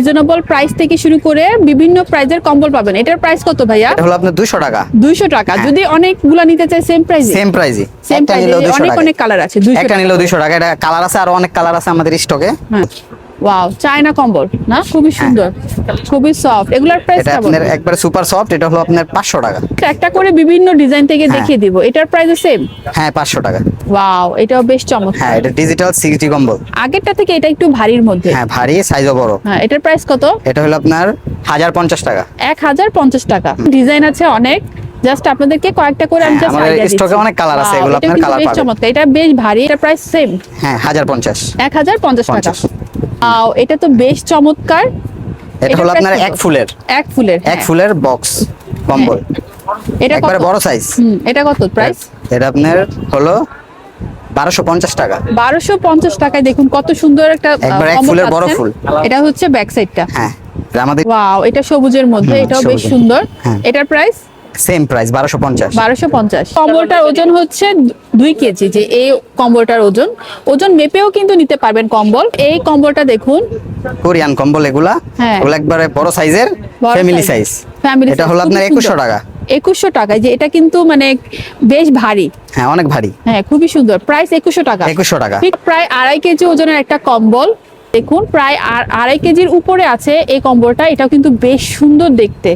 Reasonable price থেকে শুরু করে বিভিন্ন প্রাইজের কম্বল পাবেন। এটার প্রাইস কত ভাইয়া? এটা হলো আপনার দুশো টাকা। দুইশো টাকা। হ্যাঁ। যদি অনেকগুলা নিতে চাই সেম প্রাইসে সেম প্রাইজে সেম প্রাইসে অনেক অনেক কালার আছে দুইশো একটা নিলেও দুশো টাকা। এটা কালার আছে আরও অনেক কালার আছে আমাদের স্টকে ওয়াও চায়না কম্বল না? খুবই সুন্দর খুবই সফট এগুলার প্রাইস এটা আপনার একবারে সুপার সফট এটা হলো আপনার পাঁচশো টাকা। একটা করে বিভিন্ন ডিজাইন থেকে হ্যাঁ। দেখিয়ে দিব। এটার প্রাইস সেম হ্যাঁ পাঁচশো টাকা। ওয়াও এটাও বেশ চমৎকার। হ্যাঁ এটা ডিজিটাল সিক্সটি কম্বল। আগেরটা থেকে এটা একটু ভারীর মধ্যে। হ্যাঁ ভারী সাইজও বড়। হ্যাঁ এটার প্রাইস কত? এটা হলো আপনার হাজার পঞ্চাশ টাকা। এক হাজার পঞ্চাশ টাকা। ডিজাইন আছে অনেক। জাস্ট আপনাদেরকে কয়েকটা করে আমি হ্যাঁ, জাস্ট আমাদের আইডিয়া এ অনেক colour আছে, এগুলো আপনার বেশ পাবেন। চমৎকার। এটা বেশ ভারী এটা প্রাইস সেম হ্যাঁ হাজার পঞ্চাশ। এক হাজার পঞ্চাশ টাকা। পঞ্চাশ। আও, এটা তো বেশ চমৎকার। এটা হলো আপনার এক ফুলের। এক ফুলের এক হ্যাঁ। ফুলের বক্স কম্বল। এটা একবারে কত? বড় সাইজ এটা কত প্রাইস এটা আপনার হলো বারোশো পঞ্চাশ টাকা। বারোশো পঞ্চাশ টাকায় দেখুন কত সুন্দর একটা ফুলের বড় ফুল। এটা হচ্ছে ব্যাক সাইডটা হ্যাঁ আমাদের ওয়াও এটা সবুজের মধ্যে এটাও বেশ সুন্দর। হ্যাঁ। এটার প্রাইস সেম প্রাইস বারোশো পঞ্চাশ। বারোশো পঞ্চাশ। কম্বলটার ওজন হচ্ছে দুই কেজি যে এই কম্বলটার ওজন। ওজন মেপেও কিন্তু নিতে পারবেন কম্বল। এই কম্বলটা দেখুন। কোরিয়ান কম্বল এগুলা। হ্যাঁ। একবারে বড় সাইজের ফ্যামিলি সাইজ। Family এটা হলো আপনার সুন্দর। একুশশো টাকা। একুশশো টাকায় যে এটা কিন্তু মানে বেশ ভারী। হ্যাঁ অনেক ভারী। হ্যাঁ খুবই সুন্দর। প্রাইস একুশশো টাকা। একুশশো টাকা। ঠিক প্রায় আড়াই কেজি ওজনের একটা কম্বল। দেখুন প্রায় আড়াই কেজির উপরে আছে এই কম্বলটা। এটাও কিন্তু বেশ সুন্দর দেখতে।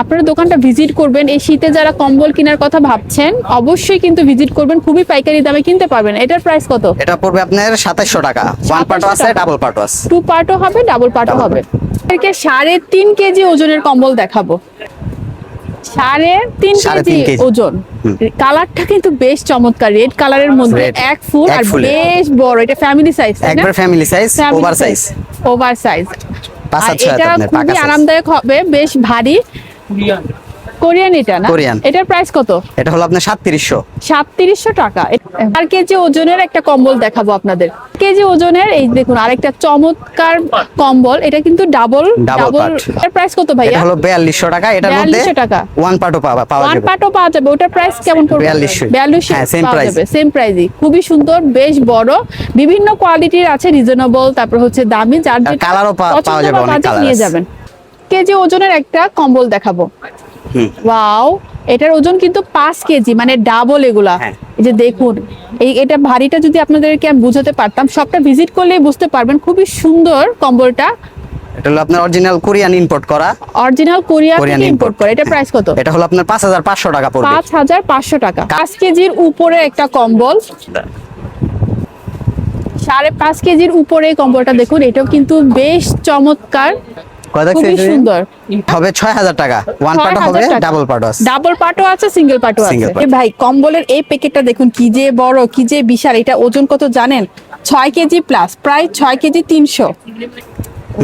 আপনারা দোকানটা ভিজিট করবেন। এই শীতে যারা কম্বল কেনার কথা ভাবছেন অবশ্যই কিন্তু ভিজিট করবেন। খুবই পাইকারি দামে কিনতে পারবেন। এটার প্রাইস কত? এটা পড়বে আপনার সাতাশশো টাকা। ওয়ান পার্টও আছে ডাবল পার্টও আছে। টু পার্টও হবে ডাবল পার্টও হবে। এদেরকে সাড়ে তিন কেজি ওজনের কম্বল দেখাবো। সাড়ে তিন কেজি ওজন। কালারটা কিন্তু বেশ চমৎকার রেড কালারের মধ্যে। এক ফুল আর বেশ বড় এটা ফ্যামিলি সাইজ একবার family size over size over size এটা খুবই আরামদায়ক হবে বেশ ভারী। কোরিয়ান এটা না? কোরিয়ান। এটার প্রাইস কত? এটা হলো আপনার সাতত্রিশশো। সাতত্রিশশো টাকা। চার কেজি ওজনের একটা কম্বল দেখাবো আপনাদের। কেজি ওজনের এই দেখুন আরেকটা চমৎকার কম্বল। এটা কিন্তু ডাবল ডাবল এর প্রাইস কত ভাইয়া? এটা হলো বিয়াল্লিশশো টাকা এটার মধ্যে 4200 টাকা। ওয়ান পার্টও পাওয়া ওয়ান যাবে। পার্টও পাওয়া যাবে। ওটার প্রাইস কেমন পড়বে? 4200 বিয়াল্লিশশো। হ্যাঁ, same price। সেম প্রাইসই খুবই সুন্দর বেশ বড়। বিভিন্ন কোয়ালিটির আছে রিজনেবল তারপর হচ্ছে দামি যার আর যেটা colour ও পা- পছন্দ পাওয়া যাবে, অনেক colour নিয়ে যাবেন। কেজি ওজনের একটা কম্বল দেখাবো। ওয়াও এটার ওজন কিন্তু পাঁচ কেজি মানে ডাবল এগুলা। হ্যাঁ। এই যে দেখুন এই এটা ভারীটা যদি আপনাদেরকে আমি বুঝাতে পারতাম সবটা ভিজিট করলেই বুঝতে পারবেন খুবই সুন্দর কম্বলটা এটা হলো আপনার অরিজিনাল কোরিয়ান ইম্পোর্ট করা। অরিজিনাল কোরিয়া কোরিয়ান থেকে ইম্পোর্ট করা এটা প্রাইস কত? এটা হলো আপনার পাঁচ হাজার পাঁচশো টাকা পড়বে। পাঁচ হাজার পাঁচশো টাকা। পাঁচ কেজির উপরে একটা কম্বল। সাড়ে পাঁচ কেজির উপরে কম্বলটা দেখুন এটাও কিন্তু বেশ চমৎকার। কয় সুন্দর। হবে ছয় হাজার টাকা ওয়ান পার্ট হবে ডাবল পার্ট আছে। ডাবল পার্টও আছে সিঙ্গেল পার্টও আছে। ভাই কম্বলের এই প্যাকেটটা দেখুন কি যে বড় কি যে বিশাল। এটা ওজন কত জানেন? ছয় কেজি প্লাস প্রায় ছয় কেজি তিনশো।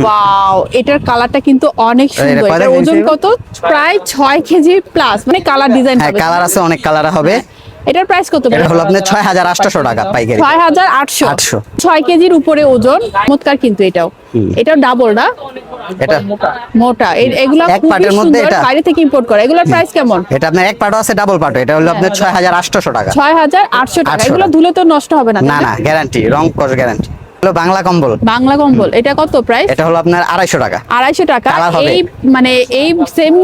ওয়াও এটার কালারটা কিন্তু অনেক সুন্দর। এটার ওজন কত? প্রায় ছয় কেজি প্লাস মানে কালার ডিজাইন হ্যাঁ কালার আছে অনেক কালার হবে। এটার প্রাইস কত এটা হলো আপনার ছয় হাজার আটশোশো টাকা পাইকারি। ছয় হাজার আটশো। 800 6 কেজির উপরে ওজন চমৎকার কিন্তু এটাও। এটা ডাবল না? এটা মোটা। মোটা। এগুলা এক পাটের মধ্যে এটা? বাইরে থেকে ইম্পোর্ট করা। এগুলোর প্রাইস কেমন? এটা আপনার এক পাটও আছে ডাবল পাটও। এটা হলো আপনার ছয় হাজার আটশোশো টাকা। ছয় হাজার আটশো টাকা। 800 এগুলো ধুলে তো নষ্ট হবে না না না? না গ্যারান্টি রং কস গ্যারান্টি হলো বাংলা কম্বল। বাংলা কম্বল এটা কত প্রাইস এটা হলো আপনার আড়াইশো টাকা। আড়াইশো টাকা। এই মানে এই সেম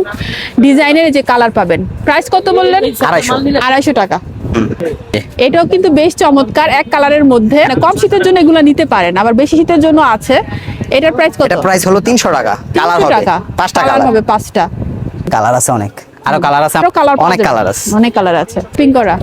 ডিজাইনের যে কালার পাবেন। প্রাইস কত বললেন? 250 আড়াইশো টাকা। এটাও কিন্তু বেশ চমৎকার এক কালারের মধ্যে। মানে কম শীতের জন্য এগুলো নিতে পারেন আবার বেশি শীতের জন্য আছে। এটার প্রাইস কত? এটা প্রাইস হলো তিনশো টাকা। কালার হবে। পাঁচটা কালার কালার হবে পাঁচটা। কালার আছে অনেক। আরও কালার আছে অনেক কালার আছে। অনেক কালার আছে। পিঙ্ক করা।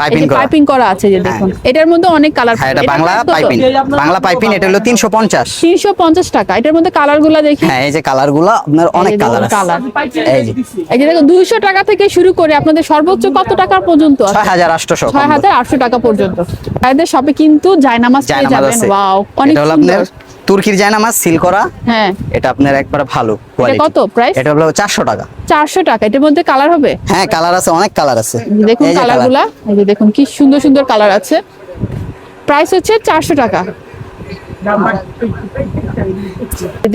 পাইপিং করা। পাইপিং করা আছে যে দেখুন। এটার মধ্যে অনেক কালার হ্যাঁ এটা বাংলা পাইপিং বাংলা পাইপিং এটা হলো তিনশো পঞ্চাশ। তিনশো পঞ্চাশ টাকা। এটার মধ্যে কালারগুলা দেখি। হ্যাঁ এই যে কালারগুলো আপনার অনেক কালার আছে। এই যে। এই যে দেখো দুইশো টাকা থেকে শুরু করে আপনাদের সর্বোচ্চ কত টাকা পর্যন্ত আছে? ছয় হাজার আটশোশো ছয় হাজার আটশো টাকা পর্যন্ত। তাদের সবে কিন্তু জায়নামাজ পেয়ে যাবেন। ওয়াও অনেক এটা হলো আপনার সুন্দর তুর্কির জায়নামাজ সিল করা হ্যাঁ। এটা আপনার একবার ভালো কোয়ালিটি কত price? এটা হলো চারশো টাকা। চারশো টাকা এটার মধ্যে কালার হবে? হ্যাঁ কালার আছে অনেক কালার আছে। দেখুন এই যে কালার colour। গুলা এই যে দেখুন কি সুন্দর সুন্দর কালার আছে। প্রাইস হচ্ছে চারশো টাকা।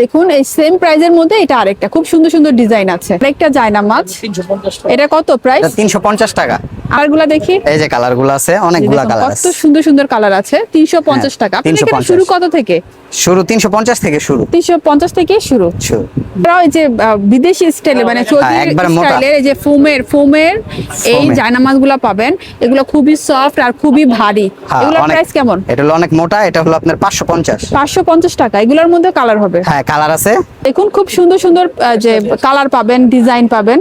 দেখুন এই সেম প্রাইজের মধ্যে এটা আরেকটা খুব সুন্দর সুন্দর ডিজাইন আছে। আরেকটা জায়না মাছ এটা কত প্রাইস এটা তিনশো পঞ্চাশ টাকা। আরগুলা দেখি। এই যে কালার আছে অনেকগুলা দেখুন, কালার কত সুন্দর সুন্দর কালার আছে তিনশো পঞ্চাশ টাকা। আপনাদের এখানে শুরু কত থেকে? শুরু তিনশো পঞ্চাশ থেকে শুরু। তিনশো পঞ্চাশ থেকে শুরু। শুরু। এই যে বিদেশি স্টাইলে মানে সৌদি একবারে মোটা। স্টাইলের এই যে ফোমের ফোমের এই ফোমের। জায়নামাজগুলো পাবেন। এগুলো খুবই সফট আর খুবই ভারী। হ্যাঁ, এগুলোর প্রাইস কেমন? এটা হলো অনেক মোটা এটা হলো আপনার পাঁচশো পঞ্চাশ। পাঁচশো পঞ্চাশ টাকা। এগুলোর মধ্যে কালার হবে। হ্যাঁ কালার আছে। দেখুন খুব সুন্দর সুন্দর যে কালার পাবেন ডিজাইন পাবেন।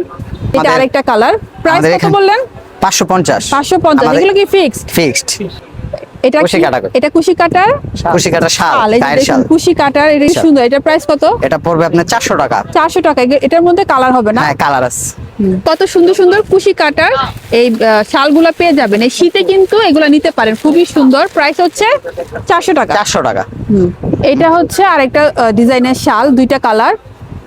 এটা আরেকটা কালার। প্রাইস কত বললেন? পাঁচশো পঞ্চাশ। পাঁচশো পঞ্চাশ এগুলো কি ফিক্সড ফিক্সড এটা কুশি কাটা এটা কুশি কাটার? কুশি কাটা শাল শাল এই যে গায়ের দেখুন, শাল। কুশি কাটার এটা সুন্দর? এটা প্রাইস কত? এটা পড়বে আপনার চারশো টাকা। চারশো টাকা। এটার মধ্যে কালার হবে না? হ্যাঁ কালার আছে। কত সুন্দর সুন্দর কুশি কাটার এই শালগুলা পেয়ে যাবেন। এই শীতে কিন্তু এগুলা নিতে পারেন। খুবই সুন্দর। প্রাইস হচ্ছে চারশো টাকা। চারশো টাকা। এটা হচ্ছে আরেকটা ডিজাইনের শাল দুইটা কালার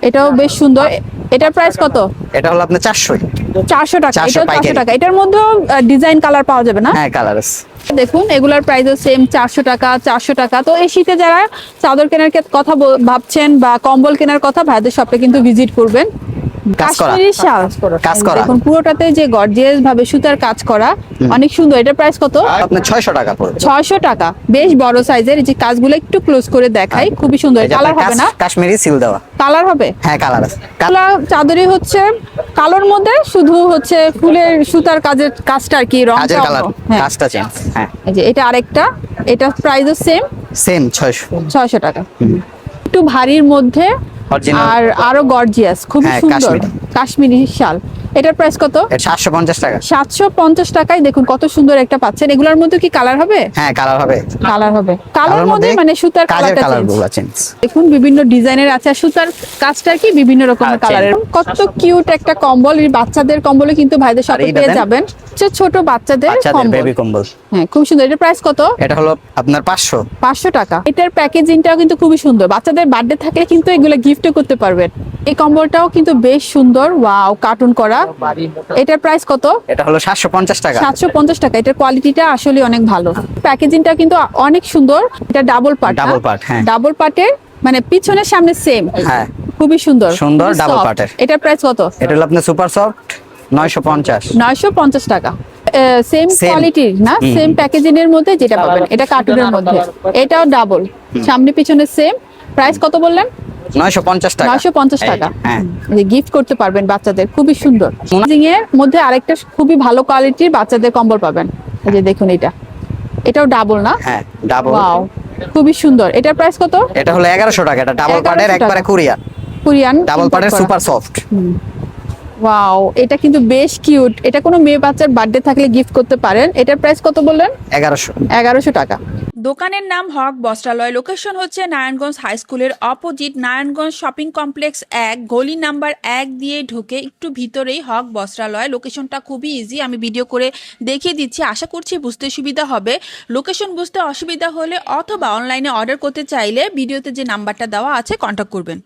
এটাও বেশ সুন্দর। এটার প্রাইস কত? এটা হলো আপনার চারশোই। চারশো টাকা চারশো টাকা। এটার মধ্যে ডিজাইন কালার পাওয়া যাবে না? হ্যাঁ কালার আছে দেখুন এগুলার প্রাইসও সেম চারশো টাকা চারশো টাকা। তো এই শীতে যারা চাদর কেনার কথা ভাবছেন বা কম্বল কেনার কথা ভাইদের শপে কিন্তু ভিজিট করবেন। কাজ করা। কাশ্মীরি শাল। কাজ করা। দেখুন পুরোটাতে যে গর্জিয়াস ভাবে সুতার কাজ করা অনেক সুন্দর। এটার প্রাইস কত? ছয়শো টাকা ছয়শো টাকা। বেশ বড় সাইজের যে কাজগুলো একটু ক্লোজ করে দেখাই খুবই সুন্দর। কালার হবে না? কাশ্মীরি সিল দেওয়া। কালার হবে? হ্যাঁ কালার আছে। চাদরই হচ্ছে কালোর মধ্যে শুধু হচ্ছে ফুলের সুতার কাজের কাজটা আর কি রং কালার হ্যাঁ। কাজটা চেঞ্জ হ্যাঁ। এই যে এটা আরেকটা এটা প্রাইসও সেম সেম ছয়শো। ছয়শো টাকা। একটু ভারীর মধ্যে। আর আরও গর্জিয়াস খুবই হ্যাঁ, সুন্দর। কাশ্মীরি। কাশ্মীরি শাল। এটার প্রাইস কত? এটা সাতশো পঞ্চাশ টাকা। সাতশো পঞ্চাশ টাকায় দেখুন কত সুন্দর একটা পাচ্ছেন। এগুলোর মধ্যে কি কালার হবে? হ্যাঁ কালার হবে। কালার হবে। কালার মধ্যে মানে সুতার কালারটা কালার চেঞ্জ দেখুন বিভিন্ন ডিজাইনের আছে আর সুতার কাজটার কি বিভিন্ন রকমের কালারের কত কিউট একটা কম্বল। এই বাচ্চাদের কম্বলে কিন্তু ভাইদের সাথে পেয়ে যাবেন। ছোট বাচ্চাদের কম্বল। বেবি কম্বল। হ্যাঁ খুব সুন্দর। এটার প্রাইস কত? এটা হলো আপনার পাঁচশো। পাঁচশো টাকা। এটার প্যাকেজিংটাও কিন্তু খুবই সুন্দর। বাচ্চাদের বার্থডে থাকলে কিন্তু এগুলো গিফটও করতে পারবেন। এই কম্বলটাও কিন্তু বেশ সুন্দর। ওয়াও কার্টুন করা। এটার প্রাইস কত? এটা হলো সাতশো পঞ্চাশ টাকা। সাতশো পঞ্চাশ টাকা। এটার কোয়ালিটিটা আসলে অনেক ভালো। প্যাকেজিংটা কিন্তু অনেক সুন্দর। এটা ডাবল পার্ট Double part, হ্যাঁ। ডাবল পার্টের মানে পিছনের সামনে সেম হ্যাঁ। খুবই সুন্দর। সুন্দর, ডাবল part-এর। এটার প্রাইস কত? এটা হলো আপনার সুপার সফট নয়শো পঞ্চাশ। নয়শো পঞ্চাশ টাকা। সেম. কোয়ালিটির না? সেম প্যাকেজিং এর মধ্যে যেটা পাবেন। এটা কার্টুনের মধ্যে। এটাও ডাবল সামনে পিছনে সেম প্রাইস কত বললেন? টাকা। টাকা। হ্যাঁ। গিফট করতে পারবেন বাচ্চাদের খুবই সুন্দর। প্যাকেজিং এর মধ্যে আরেকটা খুবই ভালো কোয়ালিটির বাচ্চাদের কম্বল পাবেন। এই যে দেখুন এটা। এটাও ডাবল না? হ্যাঁ ডাবল ওয়াও খুবই সুন্দর। এটার প্রাইস কত? এটা হলো এগারোশো টাকা। এটা ডাবল 1100 পার্টের একবারে কুরিয়ার। কোরিয়ান ডাবল পার্টের সুপার সফট ওয়াও এটা কিন্তু বেশ কিউট এটা কোনো মেয়ে বাচ্চার বার্থডে থাকলে গিফট করতে পারেন। এটার প্রাইস কত বললেন? এগারোশো। এগারোশো টাকা। দোকানের নাম হক বস্ত্রালয়। লোকেশন হচ্ছে নারায়ণগঞ্জ হাই স্কুলের অপোজিট নারায়ণগঞ্জ শপিং কমপ্লেক্স এক। গলি নাম্বার এক দিয়ে ঢুকে একটু ভিতরেই হক বস্ত্রালয়। লোকেশনটা খুবই ইজি আমি ভিডিও করে দেখিয়ে দিচ্ছি। আশা করছি বুঝতে সুবিধা হবে। লোকেশন বুঝতে অসুবিধা হলে অথবা অনলাইনে অর্ডার করতে চাইলে ভিডিওতে যে নাম্বারটা দেওয়া আছে কন্ট্যাক্ট করবেন।